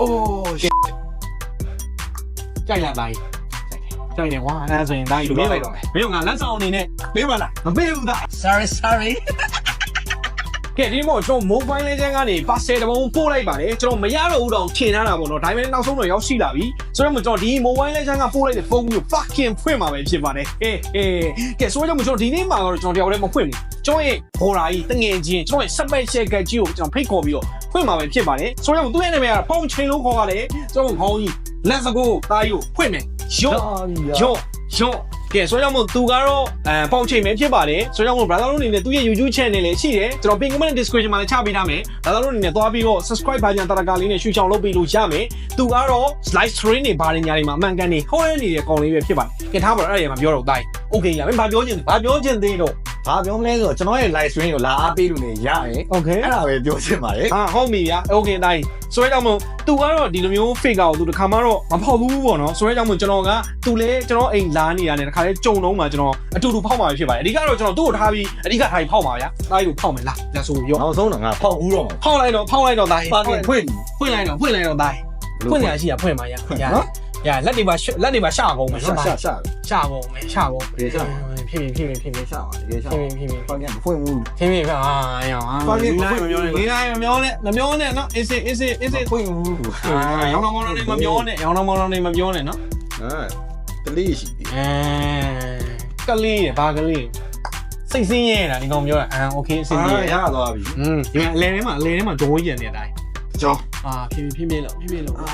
အိုးကြိုက်လာတိုင်းကြိုက်တယ်ကွာအဲ့ဒါဆိုရင်တိုင်းယူပေးလိုက်တော့မယ်မင်းကငါလက်ဆောင်အနေနဲ့ပေးပါလားမပေးဘူးသား sorry sorry ကဲဒီမို့ကျွန်တော် mobile legend ကနေ parcel တစ်ပုံပို့လိုက်ပါတယ်ကျွန်တော်မရတော့ဘူးတော့ထင်ထားတာပေါ့နော်ဒါပေမဲ့နောက်ဆုံးတော့ရောက်ရှိလာပြီဆိုတော့ကျွန်တော်ဒီ mobile legend ကပို့လိုက်တဲ့ဖုန်းကို fucking ဖွင့်မှာပဲဖြစ်ပါတယ်ဟေးဟေးကဲဆိုတော့ကျွန်တော်ဒီနေ့မှာတော့ကျွန်တော်တယောက်တည်းမဖွင့်ဘူးကျွန်တော်ရဲ့ဘော်ရာကြီးတငယ်ချင်းကျွန်တော်ရဲ့ special guest ကြီးကိုကျွန်တော်ဖိတ်ခေါ်ပြီးတော့ဖွင့်မှာပဲဖြစ်ပါတယ်ဆိုတော့သူ့ရဲ့နာမည်ကဖုန်းချိန်လို့ခေါ်ရတယ်ကျွန်တော်ခေါင်းကြီး let's go တာကြီးကိုဖွင့်မယ်ရော့ရော့ရော့ ကဲဆိုတော့မို့သူကတော့အဲပေါင်ချိန်ပဲဖြစ်ပါတယ်ဆိုတော့မို့ brother တို့အနေနဲ့သူ့ရဲ့ YouTube channel လေးရှိတယ်ကျွန်တော် pin comment description မှာလည်းချပေးထားမယ် brother တို့အနေနဲ့သွားပြီးတော့ subscribe ဘာညာတရကာလေးနဲ့ရှူချောင်လုပ်ပေးလို့ရမယ်သူကတော့ live stream တွေဘာတွေညာတွေမှာအမှန်ကန်နေဟောရနေတဲ့ကောင်လေးပဲဖြစ်ပါတယ်ကဲထားပါတော့အဲ့ဒါရမှာပြောတော့တိုင်း okay ရမယ်ဘာပြောချင်ဘာပြောချင်သေးတော့ ဘာပြောမလဲဆိုတော့ကျွန်တော်ရဲ့ live stream ကိုလာအားပေးလို့နေရရင် okay အဲ့ဒါပဲပြောချင်ပါတယ်ဟာဟုတ်ပြီဗျာ okay တိုင်းဆိုတော့မို့သူကတော့ဒီလိုမျိုး fake ကိုသူတစ်ခါမှတော့မဖောက်ဘူးပေါ့နော်ဆိုတော့မို့ကျွန်တော်ကသူလဲကျွန်တော်အိမ်လာနေတာနဲ့တစ်ခါလဲကြုံတော့မှကျွန်တော်အတူတူဖောက်မှာဖြစ်ပါတယ်အဓိကတော့ကျွန်တော်သူ့ကိုထားပြီးအဓိကထားပြီးဖောက်မှာဗျာတိုင်းကိုဖောက်မယ်လားလက်ဆိုရောနောက်ဆုံးတော့ငါဖောက်ဦးတော့မှာဖောက်လိုက်တော့ဖောက်လိုက်တော့တိုင်းပါကင်ဖွင့်ဖွင့်လိုက်တော့ဖွင့်လိုက်တော့တိုင်းဖွင့်နေရရှိရဖွင့်မှာရရနော်ရလက်တွေပါလက်တွေပါရှာကုန်မယ်ရှာရှာရှာရှာကုန်မယ်ရှာကုန်တကယ်ရှာ ဖြစ်ပြီဖြစ်ပြီဖြစ်ပြီ ရှာပါတကယ်ရှာ ဖြစ်ပြီဖြစ်ပြီ ပါကင်ဖွင့်ဦး ဖြစ်ပြီဖြစ်အာရောင်အာ ပါကင်ဖွင့်မပြောနဲ့ ဒီတိုင်းမပြောနဲ့မပြောနဲ့နော် is it is it is it ဖွင့်ဦး အာရောင်တော်မောင်တော်နေမပြောနဲ့ရောင်တော်မောင်တော်နေမပြောနဲ့နော် အဲတလေးရှိပြီ အဲကလေးရဘာကလေးစိတ်ဆင်းရဲတာဒီကောင်ပြောတာအာโอเคအဆင်ပြေ အာရသွားပြီ อืมဒီမှာအလဲထဲမှာအလဲထဲမှာဒိုးရံနေတဲ့အတိုင်း ကြောင်း အာဖြည်းဖြည်းဖြည်းဖြည်းလို့ဖြည်းဖြည်းလို့ အာ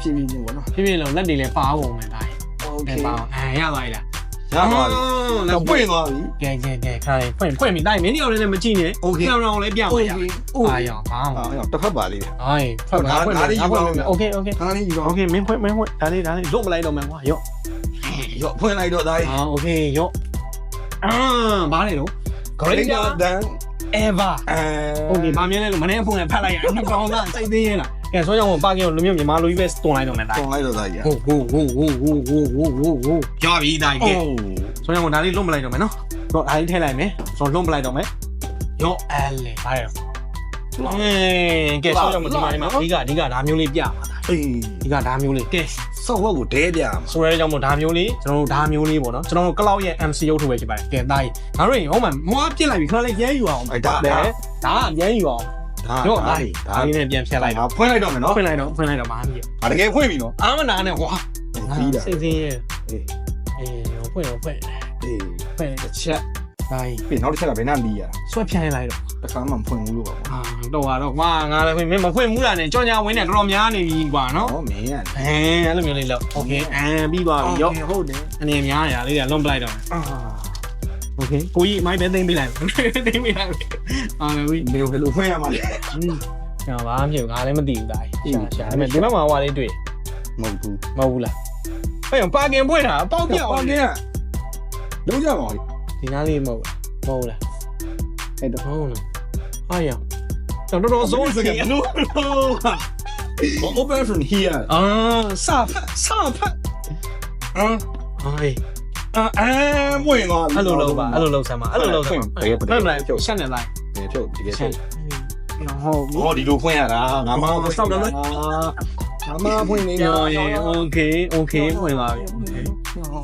ဖြည်းဖြည်းချင်းပေါ့နော် ဖြည်းဖြည်းလို့လက်တွေလည်းပါအောင်မယ်တိုင်း โอ လ เค ည်းပါအောင်အဲရသွားပြီလား ရသွားပြီတော့ပွင့်သွားပြီ ကဲကဲကဲခါလေးဖွင့်ဖွင့်ပြီတိုင်းမင်းတယောက်လည်းမကြည့်နဲ့ โอเค ကင်မရာကိုလည်းပြပါရ โอ အာ เค ရောင်ဘာမှ အာတစ်ဖက်ပါလေး အိုင်ဖွင့်ပါဖွင့်ပါโอเคโอเค ခါလေးယူတော့ โอเคမင်းဖွင့်မင်းဖွင့်ဒါလေးဒါလေးလွတ်မလိုက်တော့မှကွာရော့ ရောဖွင့်လိုက်တော့ဒါ အာโอเคရော့အာဘာလဲတော့ Greater than ever အဲ โอเคဗာမြင်လဲလို့မနေ့ဖုန်းနဲ့ဖတ်လိုက်ရနှစ်ပေါင်းသားစိတ်သေးရင်လား ကဲဆိုကြောင့်ပါကင်ကိုလူမျိုးမြန်မာလူကြီးပဲတွန်လိုက်တော့မယ်တိုင်းပုံလိုက်တော့ဒါကြီးဟိုဟိုဟိုဟိုဟိုဟိုဟိုဟိုဟိုရပြီတိုင်းကဲအိုးဆိုကြောင့်ဒါလေးလွတ်မလိုက်တော့မယ်နော်တော့ဒါလေးထည့်လိုက်မယ်ဆိုလွတ်မလိုက်တော့မယ်ရောအဲလေဘာလဲအဲကဲဆိုကြောင့်ဒီမှာဒီမှာအဓိကအဓိကဒါမျိုးလေးပြပါလားအေးအဓိကဒါမျိုးလေးကဲဆောက်ဝက်ကိုဒဲပြမှာဆိုရဲကြောင့်မို့ဒါမျိုးလေးကျွန်တော်တို့ဒါမျိုးလေးပေါ့နော်ကျွန်တော်တို့ cloud ရဲ့ MC ရုပ်ထုပဲဖြစ်ပါတယ်ကဲတားကြီးငါတို့ရင်ဟောမှာမွားပြစ်လိုက်ပြီခဏလေးပြန်ယူအောင်အဲ့ဒါဒါဒါကပြန်ယူအောင် ဒါ ရော့ ဒါ ဒါလေးဒါလေးနဲ့ပြန်ဖြတ်လိုက်တော့ ဖွင့်လိုက်တော့မယ်နော် ဖွင့်လိုက်တော့ဖွင့်လိုက်တော့မအားကြီး အာတကယ်ဖွင့်ပြီနော် အာမနာနဲ့ကွာ ပြီးတာ စိတ်စင်းရဲ့ အေး အေးရောဖွင့်ရောဖွင့် အေး ဖွင့်တစ်ချက်ဒါကြီး ပြီးနောက်တစ်ချက်ကဘယ်နှလီးရ ဆွဲဖြန်းလိုက်တော့ တခါမှမဖွင့်ဘူးလို့ပါဘော အာတော့ဟာတော့ကွာငါလည်းဖွင့်မင်းမဖွင့်ဘူးလားနဲ့ကြောင်ညာဝင်းနဲ့တော်တော်များနေပြီကွာနော် ဟောမင်းရ အဲအဲ့လိုမျိုးလေးလောက်โอเคအမ်ပြီးသွားပြီရော့ ဟုတ်တယ် အနေများရလေးကလွန်ပလိုက်တော့ အာ โอเคကိုကြီးအမိုက်ပဲသိမ့်ပေးလိုက်သိမ့်ပေးလိုက်အာလေဝီ ဘယ်လိုဖွင့်ရမှာလဲ ညာဘာမှမဖြစ်ဘူးငါလည်းမသိဘူးဒါကြီးရှာရှာဒါပေမဲ့ဒီဘက်မှာဟွာလေးတွေ့ မဟုတ်ဘူး မဟုတ်ဘူးလားအဲ့ပါကင်ပွင့်တာအပေါက်ပြောက် ဟုတ်တယ်လုံးကြပါဦး ဒီနားလေးမဟုတ်ဘူးမဟုတ်လားအဲ့တော့ဟုတ်လားအားရတော်တော်ဆုံးစကလို့ open from here အာစဖတ်စဖတ် အာ အေး အဲမဝင်သွား အဲ့လိုလုပ်ပါအဲ့လိုလုပ်ဆမ်းပါအဲ့လိုလုပ်ဆမ်းပါ ဘယ်ဘယ် မလိုက်ရှက်နေလိုက် ဘယ်ဖြုတ်တကယ် ရှ ဖြု က် တ် ဟုတ်ပြီ ဟောဒီလိုဖွင့်ရတာငါမစောက်တယ်လေငါမဖွင့်နေ ပြောရင်โอเคโอเคဖွင့်ပါပြီ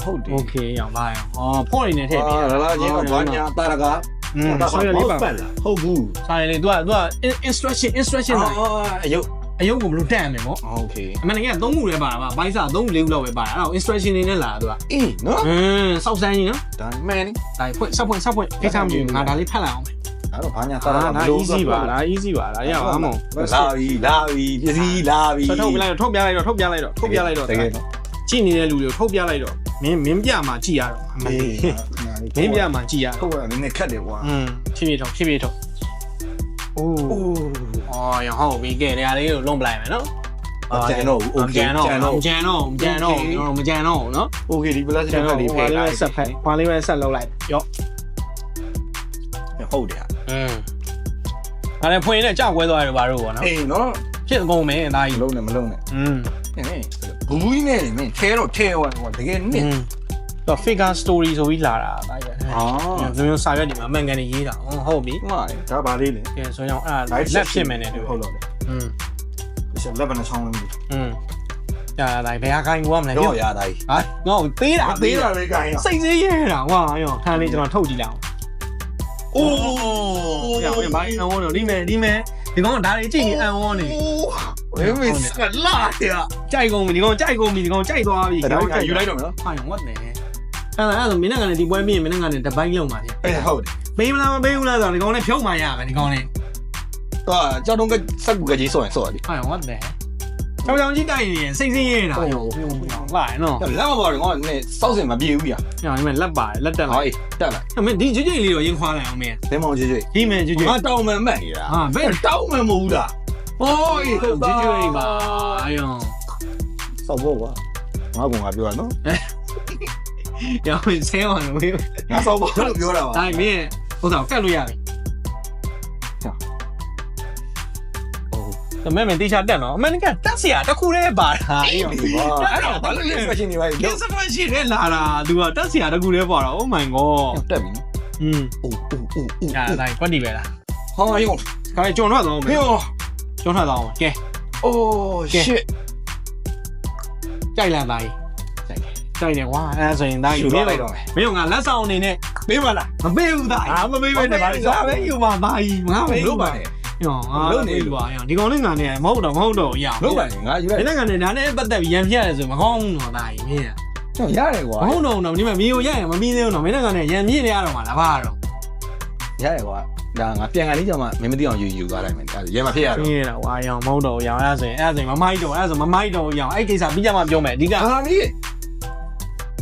ဟုတ်တယ် โอเคရောင်ပါရောင်ဟောဖော့နေနေထည့်ပြီ အာလာလာချင်းကဘာညာတာရက อืมဆောင်းရလေးပါ ဟုတ်ဘူး ဆောင်းရလေး तू อ่ะ तू อ่ะ instruction instruction လိုက် အယုတ် အယုတ်ကိုဘလို့တန့်မယ်ဗော โอเค အမှန်တကယ်သုံးခုလည်းပါတာပါဘိုင်းစာသုံးခုလေးခုလောက်ပဲပါတာအဲ့တော့ instruction နေနဲ့လာတာ तू อ่ะ အေးနော် อืมစောက်စမ်းကြီးနော် ဒါမှန်နေ ဒါဖွင့်ဆက်ဖွင့်ဆက်ဖွင့်ကိစ္စမရှိဘူးငါဒါလေးဖတ်လိုက်အောင်မယ် အဲ့တော့ဘာညာတာ ဒါ ရက ဒါ easy ပါဒါ easy ပါဒါရအောင်မဟုတ် လာပြီလာပြီပစ္စည်းလာပြီ ဆက်ထုတ်ပြလိုက်တော့ထုတ်ပြလိုက်တော့ထုတ်ပြလိုက်တော့ထုတ်ပြလိုက်တော့ တကယ်နော် ကြည့်နေတဲ့လူတွေကိုထုတ်ပြလိုက်တော့မင်းမင်းပြမှာကြည့်ရတော့မင်းမင်းပြမှာကြည့်ရ ထုတ်ရနည်းနည်းခက်တယ်ကွာ อืมဖြည်းဖြည်းထုတ်ဖြည်းဖြည်းထုတ်အိုး အိုး အော်ရဟုတ်ပြီကဲတရားလေးကိုလွန်ပလိုက်မယ်နော် ကျန်တော့โอเค ကြံတော့ကြံတော့ကြံတော့ကျွန်တော်မကြံတော့ဘူးနော် โอเคဒီ plus ကြံ က တော့ လေး ဟို ဖယ် လေး လာ ပဲဆက်ဖက်ဟိုလေးပဲဆက်လုပ်လိုက်ရော့ ဟုတ်တယ် อืมအဲ့ဒါဖွင့်နေကြောက်ကွဲသွားတယ်ဘာလို့ပေါ့နော် အေးနော် ဖြစ်ကုန်မယ်အသားကြီး လုံးနဲ့မလုံးနဲ့ อืม ဘူးဘူးနဲ့မင်းထဲတော့ထဲသွားကွာတကယ်နစ် อืม တော့ figure story ဆိုပြီးလာတာအသားကြီး အာ ဒီမျိုးစာရွက်ဒီမှာအမှန်ကန်နေရေးတာဟုတ်ဟုတ်ပြီ မှန်ဒါပါလေးလေ ကဲဆိုရင်အဲ့ဒါလက်ဖြစ်မယ်နဲ့တူ ဟုတ်လို့လေ อืม ရှ ရှလက်ဘနဲ့ချောင်းလုံး อืมညာတိုင်းဘယ်ဟာခိုင်းကွာမလဲ တော့ရတာကြီး ဟာငါ့ကိုသေးတာ သေးတာပဲကိုင်း စိတ်စေးရဲတာကွာရောခါလေးကျွန်တော်ထုတ်ကြည့်လိုက်အောင် အိုး ရအောင်ဘာအန်ဝေါ်တော့ဒီမဲ့ဒီမဲ့ဒီကောင်ဒါတွေကြည့်ရင်အန်ဝေါ်နေ ဝေးမစ်ကလာရ ကြိုက်ကုန်ပြီဒီကောင်ကြိုက်ကုန်ပြီဒီကောင်ကြိုက်သွားပြီ ဒါကယူလိုက်တော့နော် ဟာရောဝတ်နေ အဲ့ဒါအဲ့ဒါမင်းနဲ့ကလည်းဒီပွဲပြီးရင်မင်းနဲ့ကလည်းတပိုက်လုံးပါလေအေးဟုတ်တယ်ပေးမလားမပေးဘူးလားဆိုတော့ဒီကောင်လည်းဖြုတ်မှရမယ်ဒီကောင်လည်းတော့ကြောက်တော့ကစက်ကူကကြီးဆော့ရင်ဆော့တယ်ဟာရောဝတ်နေချောင်းချောင်းကြီးတိုက်ရင်စိတ်စင်းရဲတာရောလာရနော်လက်မပေါ်တော့ငါနဲ့စောက်စင်မပြေဘူးပြညောင်ဒီမဲ့လက်ပါတယ်လက်တက်ဟောလိုက်တက်လိုက်အမေဒီကြွကြွလေးတော့ရင်ခွာလိုက်အောင်မင်းသင်းမောင်ကျွတ်ကျွတ်ဒီမဲ့ကြွကြွငါတောင်းမှန်မှတ်နေတာဟာဘယ်တောင်းမှန်မဟုတ်လားဟိုးကြွကြွလေးပါအယောစောက်ဖို့ကွာငါကငါပြောရနော် ရောင်းဆဲအောင်လို့မေးငါဆောက်ပါလို့ပြောတာပါဒါမင်းဟိုတော့ကတ်လို့ရပြီတမန်မင်းတေချာတက်နော်အမှန်ကန်တက်စရာတခုတည်းပါတာအေးဘာအဲ့တော့ဘာလို့လဲဖက်ရှင်တွေပါလဲစပန်ရှင်တွေလာတာသူကတက်စရာတခုတည်းပါတာ oh my god တက်ပြီနော်อืมအိုးအိုးအိုးအိုးအဲ့ဒါကွက်တီပဲလားဟောယောခိုင်ကျွန်တော်တော့မယ်ယောကျွန်တော်တော့အောင်ကဲအိုး shit ကြိုက်လာပါကြီး ကြိုက်တယ်ကွာအဲဆိုရင်သားကြီးယူလိုက်တော့မယ်မင်းကငါလက်ဆောင်အနေနဲ့ပေးပါလားမပေးဘူးသားအာမပေးပဲနဲ့ပါစားပဲယူပါသားကြီးငါပဲလို့ပါနဲ့ဟောငါလို့နေပါဒီကောင်လေးငါနဲ့မဟုတ်တော့မဟုတ်တော့ရအောင်လို့ပါနဲ့ငါယူလိုက်ဒီနဲ့ကနေဒါနဲ့ပတ်သက်ပြီးရံပြရတယ်ဆိုမကောင်းဘူးတော့သားကြီးမင်းကျွန်တော်ရတယ်ကွာမဟုတ်တော့တော့ဒီမှာမီကိုရရင်မမီးသေးဘူးတော့မင်းနဲ့ကနေရံမြင့်နေရတော့မှာလားဘာတော့ရတယ်ကွာဒါငါပြန်ကန်လေးကြောင့်မှမင်းမသိအောင်ယူယူသွားလိုက်မယ်ဒါရဲမဖြစ်ရတော့မြင့်နေတာဝါရအောင်မဟုတ်တော့ရအောင်အဲ့ဒါဆိုရင်အဲ့ဒါဆိုရင်မမိုက်တော့အဲ့ဒါဆိုမမိုက်တော့ရအောင်အဲ့ကိစ္စပြီးကြမှာပြောမယ်အဓိကအာမီး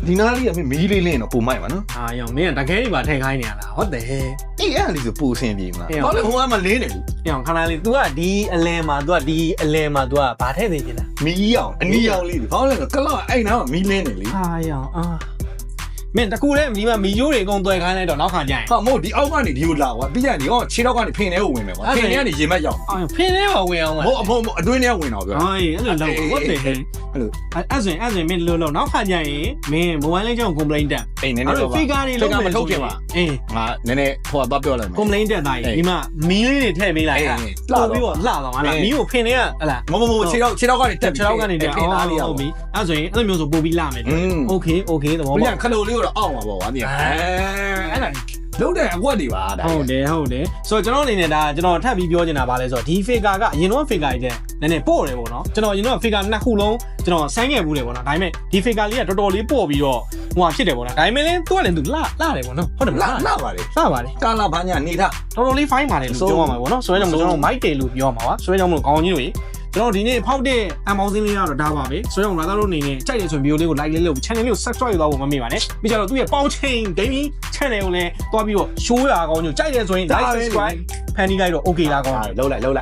ဒီနားလေးကမီးလေးလင်းတော့ပုံမိုက်ပါနော် အာရောင်မင်းကတကယ်ကြီးပါထည့်ခိုင်းနေရလားဟုတ်တယ် အေးအဲ့လေးဆိုပူဆင်ပြေမလား အေး ဘာလဲဟိုကမလင်းနေဘူး ရောင်ခဏလေး तू ကဒီအလဲမှာ तू ကဒီအလဲမှာ तू ကဘာထည့်နေချင်လဲ မီးအောင်အနီးအောင်လေးဘာလဲကလောက်အဲ့နားကမီးလင်းနေလေ အာရောင်အာ မင်းတကူလည်းဒီမှာမီယိုးတွေအကုန်သွဲခိုင်းလိုက်တော့နောက်ခါကျရင်ဟာမို့ဒီအောက်ကနေဒီကိုလာကွာပြီးရနေဟောခြေထောက်ကနေဖင်ထဲကိုဝင်မယ်ကွာဖင်ထဲကနေရေမက်ရောက်အော်ဖင်ထဲမှာဝင်အောင်ဟုတ်အဖို့အတွင်းထဲဝင်တော့ပြောဟိုင်းအဲ့လိုလောက်ဟုတ်တယ်ဟဲ့အဲ့လိုအဲ့ဆိုရင်အဲ့ဆိုရင်မင်းလို့လို့နောက်ခါကျရင်မင်းမိုဘိုင်းလေးကြောင့် complaint တက်အေးနည်းနည်းတော့ပါဖီကာတွေလုံးမထုတ်ခင်ပါအေးငါနည်းနည်းဟိုကသွားပြောလိုက်မယ် complaint တက်သားကြီးဒီမှာမီးလေးတွေထည့်ပေးလိုက်ဟာလာပြီးတော့လာတော့ဟာမီးကိုဖင်ထဲကဟလာမမမခြေထောက်ခြေထောက်ကနေတက်ခြေထောက်ကနေတက်အော်ဟုတ်ပြီအဲ့ဆိုရင်အဲ့လိုမျိုးဆိုပို့ပြီးလာမယ် okay okay သဘောပေါက်ခလုတ်လေးတော့အောက်မှာပေါ့ကွာဒီအဲအဲ့ဒါလုံးတဲ့အကွက်တွေပါဒါဟုတ်တယ်ဟုတ်တယ်ဆိုတော့ကျွန်တော်အနေနဲ့ဒါကျွန်တော်ထပ်ပြီးပြောချင်တာပါလဲဆိုတော့ဒီ figure ကအရင်တော့ figure ကြီးတဲ့နည်းနည်းပို့တယ်ပေါ့နော်ကျွန်တော်အရင်တော့ figure နှစ်ခုလုံးကျွန်တော်ဆိုင်းခဲ့ဘူးတယ်ပေါ့နော်ဒါပေမဲ့ဒီ figure လေးကတော်တော်လေးပို့ပြီးတော့ဟိုဟာဖြစ်တယ်ပေါ့နော်ဒါပေမဲ့လည်းသူကလည်းသူလှလှတယ်ပေါ့နော်ဟုတ်တယ်မလာလားလှလာပါလေပါလေကာလာဘာညာနေထားတော်တော်လေး fine ပါတယ်လို့ပြောရမှာပေါ့နော်ဆိုတော့ကျွန်တော် mic တယ်လို့ပြောရမှာပါဆိုတော့ကျွန်တော်ခေါင်းကြီးတွေ ကျွန်တော်ဒီနေ့ဖောက်တဲ့အမောင်းစင်းလေးကတော့ဒါပါပဲဆိုတော့ brother တို့အနေနဲ့ကြိုက်တယ်ဆိုရင် video လေးကို like လေးလုပ် channel လေးကို subscribe လုပ်ဖို့မမေ့ပါနဲ့ပြီးကြတော့သူ့ရဲ့ပေါင်းချိန် gaming channel ကိုလည်းတွားပြီးတော့ show ရအောင်ညိုကြိုက်တယ်ဆိုရင် like subscribe ဖန်တီးလိုက်တော့ okay လားကောင်းတယ်လုံးလိုက်လုံးလိုက်